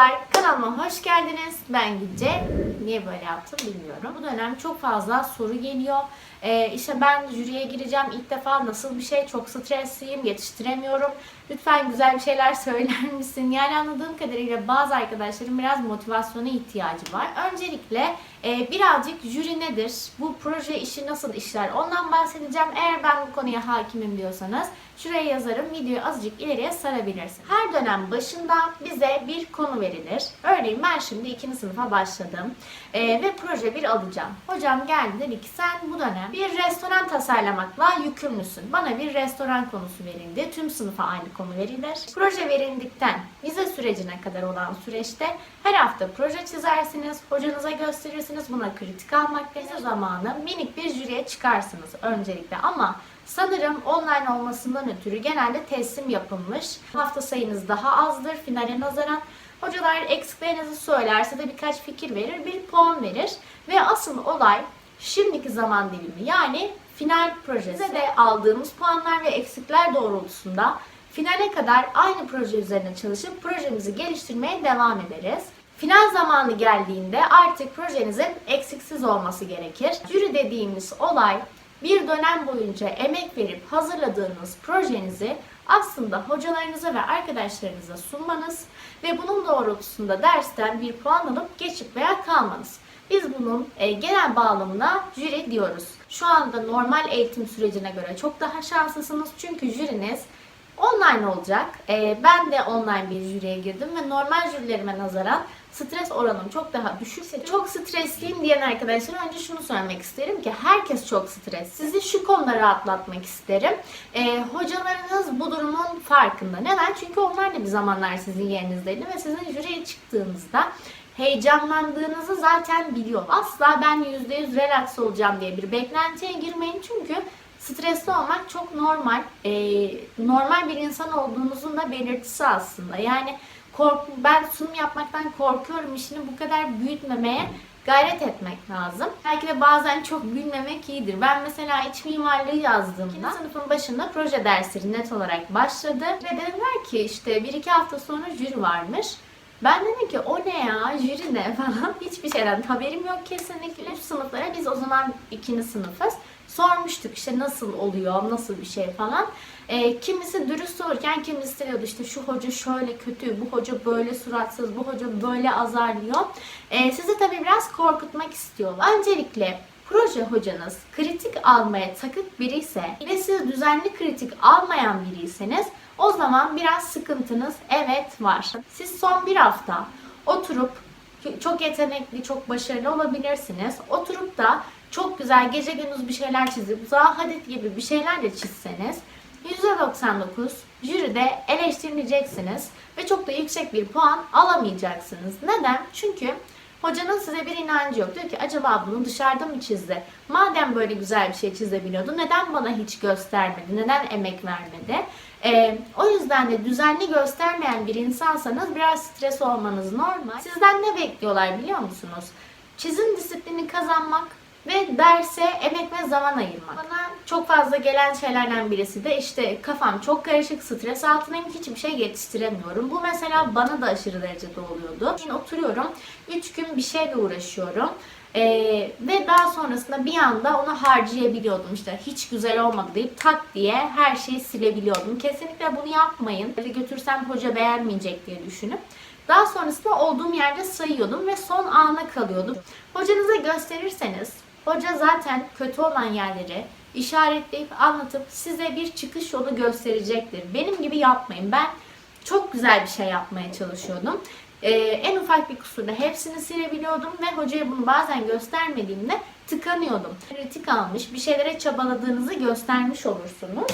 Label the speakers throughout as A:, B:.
A: Merhabalar, kanalıma hoş geldiniz. Ben Gülce. Niye böyle yaptım bilmiyorum. Bu dönem çok fazla soru geliyor. Ee, işte ben jüriye gireceğim ilk defa nasıl bir şey, çok stresliyim, yetiştiremiyorum. Lütfen güzel bir şeyler söyler misin? Yani anladığım kadarıyla bazı arkadaşların biraz motivasyona ihtiyacı var. Öncelikle e, birazcık jüri nedir, bu proje işi nasıl işler ondan bahsedeceğim. Eğer ben bu konuya hakimim diyorsanız şuraya yazarım. Videoyu azıcık ileriye sarabilirsin. Her dönem başında bize bir konu verilir. Örneğin ben şimdi ikinci sınıfa başladım e, ve proje bir alacağım. Hocam geldi dedi ki sen bu dönem bir restoran tasarlamakla yükümlüsün. Bana bir restoran konusu verildi. Tüm sınıfa aynı konu verilir. Proje verildikten vize sürecine kadar olan süreçte her hafta proje çizersiniz, hocanıza gösterirsiniz. Buna kritik almak vize zamanı minik bir jüriye çıkarsınız öncelikle ama Sanırım online olmasından ötürü genelde teslim yapılmış. Hafta sayınız daha azdır finale nazaran. Hocalar eksiklerinizi söyler, size birkaç fikir verir, bir puan verir. Ve asıl olay şimdiki zaman dilimi yani final projesi. De aldığımız puanlar ve eksikler doğrultusunda finale kadar aynı proje üzerine çalışıp projemizi geliştirmeye devam ederiz. Final zamanı geldiğinde artık projenizin eksiksiz olması gerekir. Jüri dediğimiz olay bir dönem boyunca emek verip hazırladığınız projenizi aslında hocalarınıza ve arkadaşlarınıza sunmanız ve bunun doğrultusunda dersten bir puan alıp geçip veya kalmanız. Biz bunun e, genel bağlamına jüri diyoruz. Şu anda normal eğitim sürecine göre çok daha şanslısınız çünkü jüriniz online olacak. E, ben de online bir jüriye girdim ve normal jürilerime nazaran stres oranım çok daha düşükse çok stresliyim diyen arkadaşlara önce şunu söylemek isterim ki herkes çok stres. Sizi şu konuda rahatlatmak isterim. E, hocalarınız bu durumun farkında. Neden? Çünkü onlar da bir zamanlar sizin yerinizdeydi ve sizin jüriye çıktığınızda heyecanlandığınızı zaten biliyor. Asla ben %100 relax olacağım diye bir beklentiye girmeyin çünkü stresli olmak çok normal. Ee, normal bir insan olduğunuzun da belirtisi aslında. Yani kork ben sunum yapmaktan korkuyorum işini bu kadar büyütmemeye gayret etmek lazım. Belki de bazen çok gülmemek iyidir. Ben mesela iç mimarlığı yazdığımda sınıfın başında proje dersleri net olarak başladı ve dediler ki işte bir iki hafta sonra jüri varmış. Ben dedim ki o ne ya jüri ne falan hiçbir şeyden haberim yok kesinlikle. Üst sınıflara biz o zaman ikinci sınıfız. Sormuştuk işte nasıl oluyor, nasıl bir şey falan. E, kimisi dürüst olurken kimisi diyordu işte şu hoca şöyle kötü, bu hoca böyle suratsız, bu hoca böyle azarlıyor. E, sizi tabii biraz korkutmak istiyorlar. Öncelikle proje hocanız kritik almaya takık biri ise ve siz düzenli kritik almayan biriyseniz o zaman biraz sıkıntınız evet var. Siz son bir hafta oturup çok yetenekli, çok başarılı olabilirsiniz. Oturup da çok güzel gece gündüz bir şeyler çizip Zaha Hadid gibi bir şeyler de çizseniz %99 jüride eleştirileceksiniz ve çok da yüksek bir puan alamayacaksınız. Neden? Çünkü hocanın size bir inancı yok. Diyor ki acaba bunu dışarıda mı çizdi? Madem böyle güzel bir şey çizebiliyordu neden bana hiç göstermedi? Neden emek vermedi? Ee, o yüzden de düzenli göstermeyen bir insansanız biraz stres olmanız normal. Sizden ne bekliyorlar biliyor musunuz? Çizim disiplini kazanmak ve derse emek ve zaman ayırmak. Bana çok fazla gelen şeylerden birisi de işte kafam çok karışık, stres altındayım, hiçbir şey yetiştiremiyorum. Bu mesela bana da aşırı derecede oluyordu. Şimdi oturuyorum, 3 gün bir şeyle uğraşıyorum. Ee, ve daha sonrasında bir anda onu harcayabiliyordum işte hiç güzel olmadı deyip tak diye her şeyi silebiliyordum. Kesinlikle bunu yapmayın. Götürsem hoca beğenmeyecek diye düşünüp daha sonrasında olduğum yerde sayıyordum ve son ana kalıyordum. Hocanıza gösterirseniz hoca zaten kötü olan yerleri işaretleyip anlatıp size bir çıkış yolu gösterecektir. Benim gibi yapmayın. Ben çok güzel bir şey yapmaya çalışıyordum. Ee, en ufak bir kusurda hepsini silebiliyordum ve hocaya bunu bazen göstermediğimde tıkanıyordum. Kritik almış, bir şeylere çabaladığınızı göstermiş olursunuz.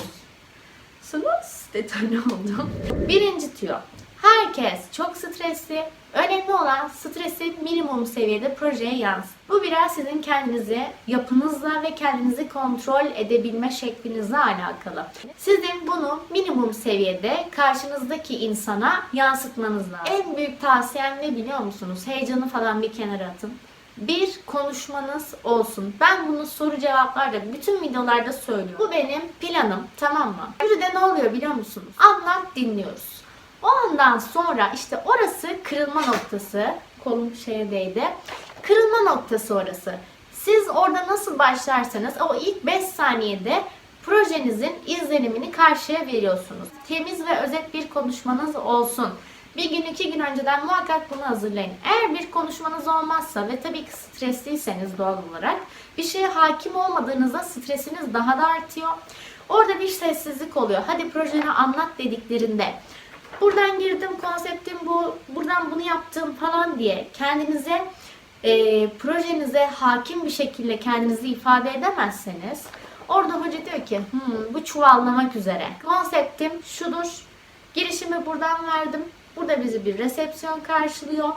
A: Sunuz detaylı oldum. Birinci tüyo. Herkes çok stresli. Önemli olan stresi minimum seviyede projeye yansıt. Bu biraz sizin kendinizi yapınızla ve kendinizi kontrol edebilme şeklinizle alakalı. Sizin bunu minimum seviyede karşınızdaki insana yansıtmanız lazım. En büyük tavsiyem ne biliyor musunuz? Heyecanı falan bir kenara atın bir konuşmanız olsun. Ben bunu soru cevaplarda bütün videolarda söylüyorum. Bu benim planım tamam mı? Yürüde ne oluyor biliyor musunuz? Anlat dinliyoruz. O andan sonra işte orası kırılma noktası. Kolum şeye değdi. Kırılma noktası orası. Siz orada nasıl başlarsanız o ilk 5 saniyede projenizin izlenimini karşıya veriyorsunuz. Temiz ve özet bir konuşmanız olsun. Bir gün iki gün önceden muhakkak bunu hazırlayın. Eğer bir konuşmanız olmazsa ve tabii ki stresliyseniz doğal olarak bir şeye hakim olmadığınızda stresiniz daha da artıyor. Orada bir sessizlik oluyor. Hadi projeni anlat dediklerinde buradan girdim konseptim bu, buradan bunu yaptım falan diye kendinize e, projenize hakim bir şekilde kendinizi ifade edemezseniz orada hoca diyor ki "Hmm, bu çuvallamak üzere. Konseptim şudur. Girişimi buradan verdim. Burada bizi bir resepsiyon karşılıyor.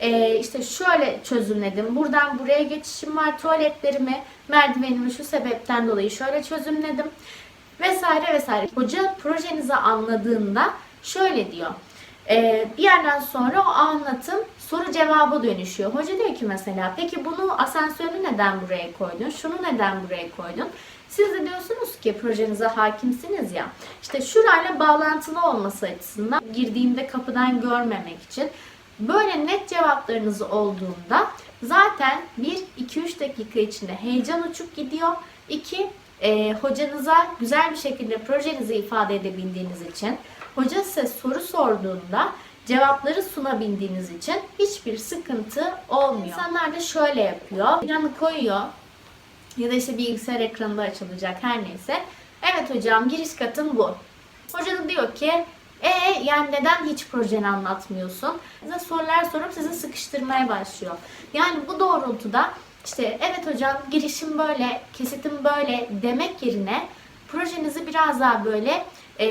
A: Ee, işte şöyle çözümledim. Buradan buraya geçişim var. Tuvaletlerimi, merdivenimi şu sebepten dolayı şöyle çözümledim. Vesaire vesaire. Hoca projenizi anladığında şöyle diyor. Ee, bir yerden sonra o anlatım soru cevaba dönüşüyor. Hoca diyor ki mesela peki bunu asansörü neden buraya koydun? Şunu neden buraya koydun? Siz de diyorsunuz ki projenize hakimsiniz ya. İşte şurayla bağlantılı olması açısından girdiğimde kapıdan görmemek için böyle net cevaplarınız olduğunda zaten 1-2-3 dakika içinde heyecan uçup gidiyor. 2 e, hocanıza güzel bir şekilde projenizi ifade edebildiğiniz için hoca size soru sorduğunda cevapları sunabildiğiniz için hiçbir sıkıntı olmuyor. İnsanlar da şöyle yapıyor. Planı koyuyor ya da işte bilgisayar ekranında açılacak her neyse. Evet hocam giriş katım bu. Hoca da diyor ki e yani neden hiç projeni anlatmıyorsun? Size sorular sorup sizi sıkıştırmaya başlıyor. Yani bu doğrultuda işte evet hocam girişim böyle, kesitim böyle demek yerine projenizi biraz daha böyle e,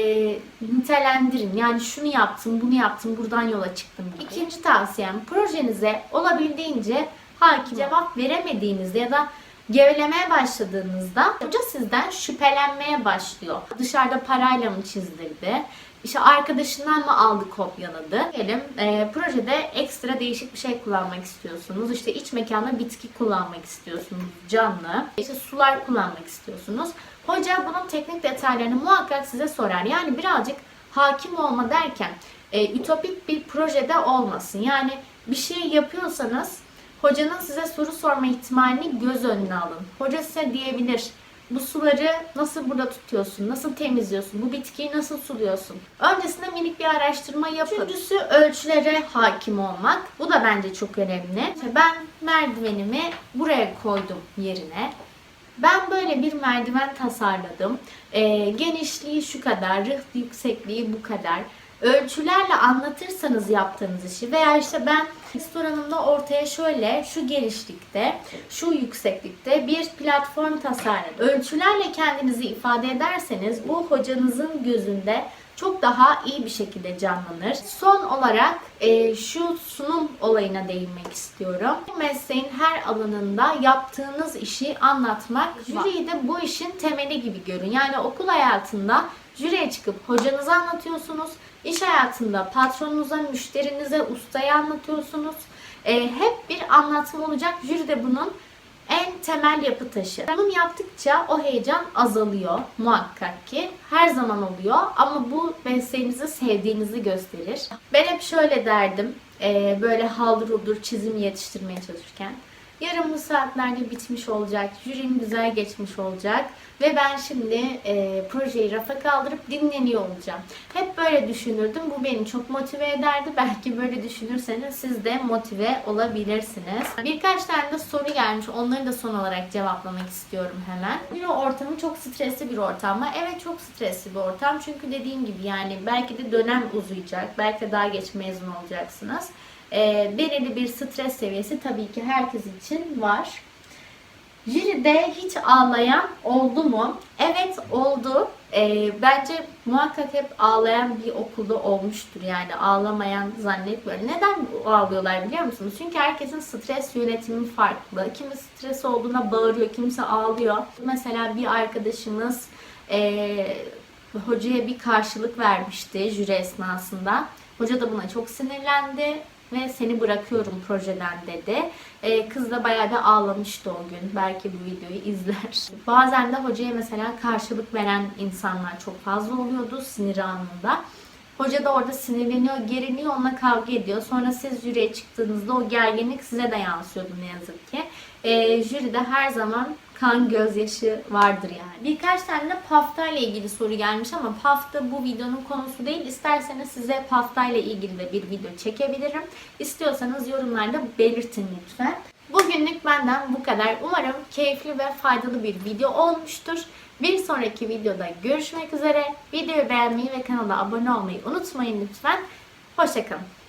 A: nitelendirin. Yani şunu yaptım, bunu yaptım, buradan yola çıktım. Gibi. İkinci tavsiyem projenize olabildiğince hakim cevap veremediğinizde ya da gevelemeye başladığınızda hoca sizden şüphelenmeye başlıyor. Dışarıda parayla mı çizdirdi? İşte arkadaşından mı aldı kopyaladı? Diyelim e, projede ekstra değişik bir şey kullanmak istiyorsunuz. İşte iç mekanda bitki kullanmak istiyorsunuz canlı. İşte sular kullanmak istiyorsunuz. Hoca bunun teknik detaylarını muhakkak size sorar. Yani birazcık hakim olma derken e, ütopik bir projede olmasın. Yani bir şey yapıyorsanız hocanın size soru sorma ihtimalini göz önüne alın. Hoca size diyebilir bu suları nasıl burada tutuyorsun? Nasıl temizliyorsun? Bu bitkiyi nasıl suluyorsun? Öncesinde minik bir araştırma yapın. Üçüncüsü ölçülere hakim olmak. Bu da bence çok önemli. İşte Ben merdivenimi buraya koydum yerine. Ben böyle bir merdiven tasarladım. Ee, genişliği şu kadar, yüksekliği bu kadar. Ölçülerle anlatırsanız yaptığınız işi veya işte ben restoranımda ortaya şöyle şu genişlikte, şu yükseklikte bir platform tasarladım. Ölçülerle kendinizi ifade ederseniz bu hocanızın gözünde çok daha iyi bir şekilde canlanır. Son olarak e, şu sunum olayına değinmek istiyorum. Bu mesleğin her alanında yaptığınız işi anlatmak, jüriyi de bu işin temeli gibi görün. Yani okul hayatında jüriye çıkıp hocanızı anlatıyorsunuz. İş hayatında patronunuza, müşterinize, ustaya anlatıyorsunuz. E, hep bir anlatma olacak. Jüri de bunun en temel yapı taşı. Bunu yaptıkça o heyecan azalıyor muhakkak ki. Her zaman oluyor ama bu mesleğinizi sevdiğinizi gösterir. Ben hep şöyle derdim. böyle haldır uldur çizim yetiştirmeye çalışırken. Yarın bu saatlerde bitmiş olacak, jürim güzel geçmiş olacak ve ben şimdi e, projeyi rafa kaldırıp dinleniyor olacağım. Hep böyle düşünürdüm. Bu beni çok motive ederdi. Belki böyle düşünürseniz siz de motive olabilirsiniz. Birkaç tane de soru gelmiş. Onları da son olarak cevaplamak istiyorum hemen. Büro ortamı çok stresli bir ortam mı? Evet çok stresli bir ortam. Çünkü dediğim gibi yani belki de dönem uzayacak. Belki de daha geç mezun olacaksınız e, belirli bir stres seviyesi tabii ki herkes için var. Jüride hiç ağlayan oldu mu? Evet oldu. E, bence muhakkak hep ağlayan bir okulda olmuştur. Yani ağlamayan zannetmiyorum. Neden ağlıyorlar biliyor musunuz? Çünkü herkesin stres yönetimi farklı. Kimi stres olduğuna bağırıyor, kimse ağlıyor. Mesela bir arkadaşımız e, hocaya bir karşılık vermişti jüri esnasında. Hoca da buna çok sinirlendi ve seni bırakıyorum projeden dedi. Ee, kız da bayağı da ağlamıştı o gün. Belki bu videoyu izler. Bazen de hocaya mesela karşılık veren insanlar çok fazla oluyordu sinir anında. Hoca da orada sinirleniyor, geriliyor, onunla kavga ediyor. Sonra siz jüriye çıktığınızda o gerginlik size de yansıyordu ne yazık ki. Ee, jüride her zaman kan gözyaşı vardır yani. Birkaç tane de pafta ile ilgili soru gelmiş ama pafta bu videonun konusu değil. İsterseniz size pafta ile ilgili de bir video çekebilirim. İstiyorsanız yorumlarda belirtin lütfen. Bugünlük benden bu kadar. Umarım keyifli ve faydalı bir video olmuştur. Bir sonraki videoda görüşmek üzere. Videoyu beğenmeyi ve kanala abone olmayı unutmayın lütfen. Hoşçakalın.